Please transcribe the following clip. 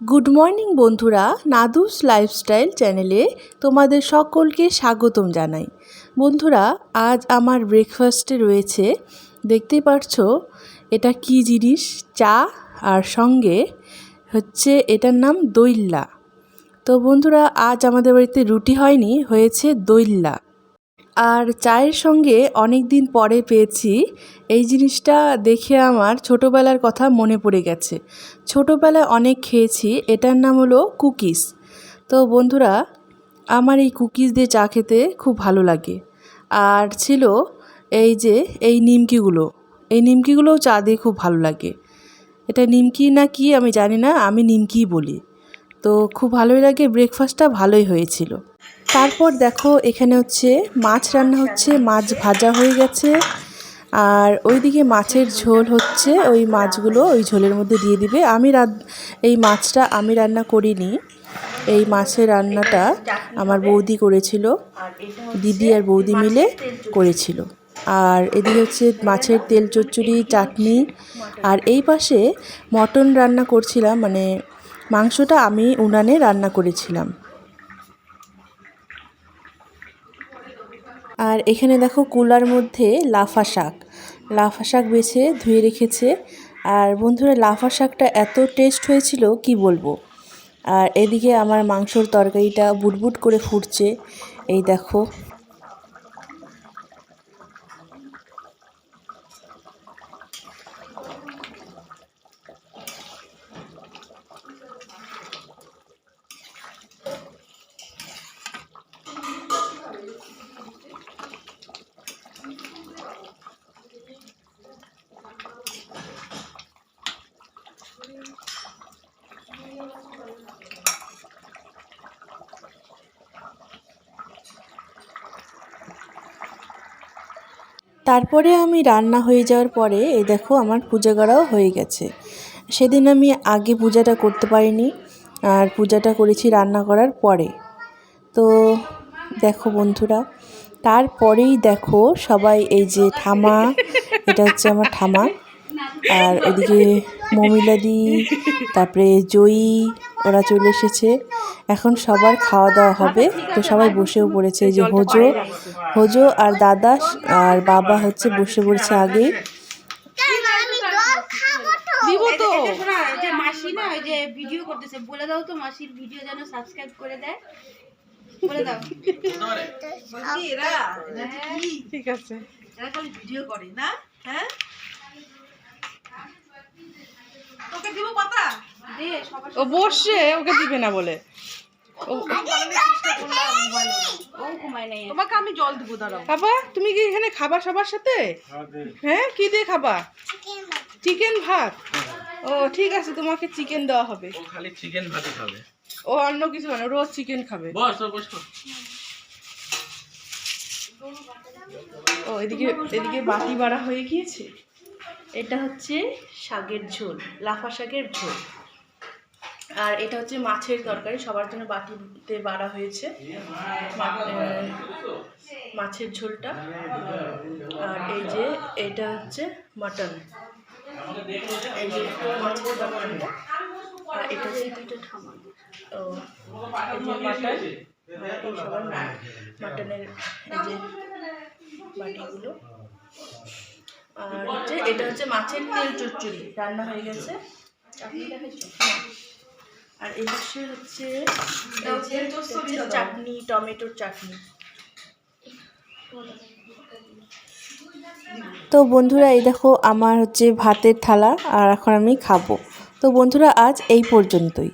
Good morning বন্ধুরা। নাদুস lifestyle চ্যানেলে তোমাদের সকলকে স্বাগতম জানাই। বন্ধুরা, আজ আমার ব্রেকফাস্টে রয়েছে, দেখতেই পারছ, এটা কি জিনিস? চা, আর সঙ্গে হচ্ছে এটার নাম দইল্লা। তো বন্ধুরা, আজ আমাদের বাড়িতে রুটি হয়নি, হয়েছে দইল্লা। আর চায়ের সঙ্গে অনেক দিন পরে পেয়েছি। এই জিনিসটা দেখে আমার ছোটোবেলার কথা মনে পড়ে গেছে। ছোটোবেলায় অনেক খেয়েছি, এটার নাম হলো কুকিজ। তো বন্ধুরা, আমার এই কুকিজ দিয়ে চা খেতে খুব ভালো লাগে। আর ছিল এই যে, এই নিমকিগুলো। এই নিমকিগুলোও চা দিয়ে খুব ভালো লাগে। এটা নিমকি না কি আমি জানি না, আমি নিমকিই বলি। তো খুব ভালোই লাগে ব্রেকফাস্টটা ভালোই হয়েছিল। তারপর দেখো, এখানে হচ্ছে মাছ রান্না হচ্ছে, মাছ ভাজা হয়ে গেছে। আর ওইদিকে মাছের ঝোল হচ্ছে, ওই মাছগুলো ওই ঝোলের মধ্যে দিয়ে দিবে। আমি এই মাছটা আমি রান্না করিনি। এই মাছের রান্নাটা আমার বৌদি করেছিল। দিদি আর বৌদি মিলে করেছিল। আর এদিকে হচ্ছে মাছের তেল, চচ্চড়ি, চাটনি। আর এই পাশে মটন রান্না করছিলাম মানে মাংসটা আমি উনানে রান্না করেছিলাম। আর এখানে দেখো কুলার মধ্যে লাফা শাক। লাফা শাক বেছে ধুয়ে রেখেছে। আর বন্ধুরা, লাফা শাকটা এত টেস্ট হয়েছিল, কি বলব? আর এদিকে আমার মাংসর তরকারিটা বুটবুট করে ফুটছে। এই দেখো। তারপরে আমি রান্না হয়ে যাওয়ার পরে এই দেখো আমার পূজা করাও হয়ে গেছে। সেদিন আমি আগে পূজাটা করতে পারিনি, আর পূজাটা করেছি রান্না করার পরে। তো দেখো বন্ধুরা, তারপরেই দেখো সবাই এই যে ঠামা, এটা হচ্ছে আমার ঠামা, আর ওদিকে মমিলাদি, তারপরে জয়ী, ওরা চলে এসেছে। এখন সবার খাওয়া দাওয়া হবে। তো সবাই বসেও পড়েছে এই যে হোজো। হোজো আর দাদা আর বাবা হচ্ছে বসে পড়েছে আগেই দিব তো। যে মাসি না ওই যে ভিডিও করতেছে বলে দাও তো মাসির ভিডিও যেন সাবস্ক্রাইব করে দেয়। বলে দাও। এরা এরা যে কি? ঠিক আছে। এরা খালি ভিডিও করে না? হ্যাঁ? তোকে দিব পাতা ও বসছে ওকে দিবে না বলে। তোমাকে আমি জল দেবো দাঁড়াও। বাবা তুমি কি এখানে খাবা সবার সাথে? হ্যাঁ কি দিয়ে খাবা? চিকেন ভাত। ও ঠিক আছে তোমাকে চিকেন দেওয়া হবে। ও খালি চিকেন ভাতই খাবে। ও অন্য কিছু মানে রোজ চিকেন খাবে। বস ও বস। ও এদিকে এদিকে বাটি বাড়া হয়ে গিয়েছে। এটা হচ্ছে শাকের ঝোল লাফা শাকের ঝোল। আর এটা হচ্ছে মাছের তরকারি, সবার জন্য বাটিতে বাড়া হয়েছে। মাছের ঝোলটা। আর এই যে এটা হচ্ছে মাটন। এই মাছের আর এটা হচ্ছে মাটন। সবার মাটনের এই যে বাটিগুলো। আর হচ্ছে এটা হচ্ছে মাছের তেল চচ্চড়ি। রান্না হয়ে গেছে। দেখাচ্ছো হচ্ছে চাটনি টমেটোর চাটনি। তো বন্ধুরা এই দেখো আমার হচ্ছে ভাতের থালা আর এখন আমি খাব। তো বন্ধুরা আজ এই পর্যন্তই।